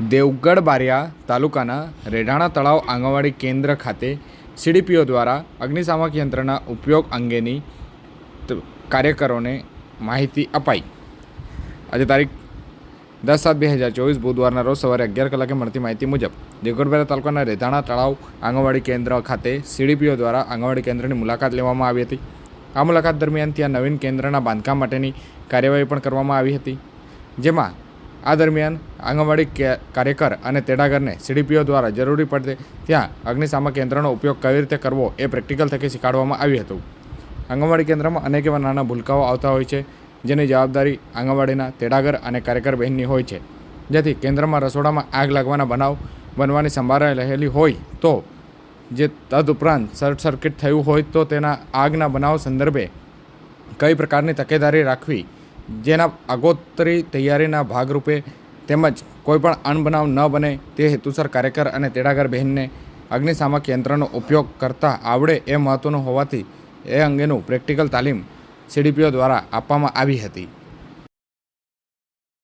દેવગઢ બારિયા તાલુકાના રેઢાણા તળાવ આંગણવાડી કેન્દ્ર ખાતે સીડીપીઓ દ્વારા અગ્નિશામક યંત્રના ઉપયોગ અંગેની કાર્યકરોને માહિતી અપાઈ. આજે તારીખ દસ સાત બે હજાર ચોવીસ બુધવારના રોજ સવારે અગિયાર કલાકે મળતી માહિતી મુજબ દેવગઢ બારિયા તાલુકાના રેધાણા તળાવ આંગણવાડી કેન્દ્ર ખાતે સીડીપીઓ દ્વારા આંગણવાડી કેન્દ્રની મુલાકાત લેવામાં આવી હતી. આ મુલાકાત દરમિયાન ત્યાં નવીન કેન્દ્રના બાંધકામ માટેની કાર્યવાહી પણ કરવામાં આવી હતી. જેમાં આ દરમિયાન આંગણવાડી કાર્યકર અને તેડાગરને સીડીપીઓ દ્વારા જરૂરી પડતે ત્યાં અગ્નિશામક કેન્દ્રનો ઉપયોગ કેવી રીતે કરવો એ પ્રેક્ટિકલ થકી શીખવાડવામાં આવ્યું હતું. આંગણવાડી કેન્દ્રમાં અનેક એવા નાના ભૂલકાઓ આવતા હોય છે, જેની જવાબદારી આંગણવાડીના તેડાગર અને કાર્યકર બહેનની હોય છે. જેથી કેન્દ્રમાં રસોડામાં આગ લાગવાના બનાવ બનવાની સંભાળ રહેલી હોય તો જે તદઉપરાંત શોર્ટ સર્કિટ થયું હોય તો તેના આગના બનાવ સંદર્ભે કઈ પ્રકારની તકેદારી રાખવી જેના આગોતરી તૈયારીના ભાગરૂપે તેમજ કોઈપણ અણબનાવ ન બને તે હેતુસર કાર્યકર અને તેડાગર બહેનને અગ્નિશામક યંત્રનો ઉપયોગ કરતા આવડે એ મહત્ત્વનું હોવાથી એ અંગેનું પ્રેક્ટિકલ તાલીમ સીડીપીઓ દ્વારા આપવામાં આવી હતી.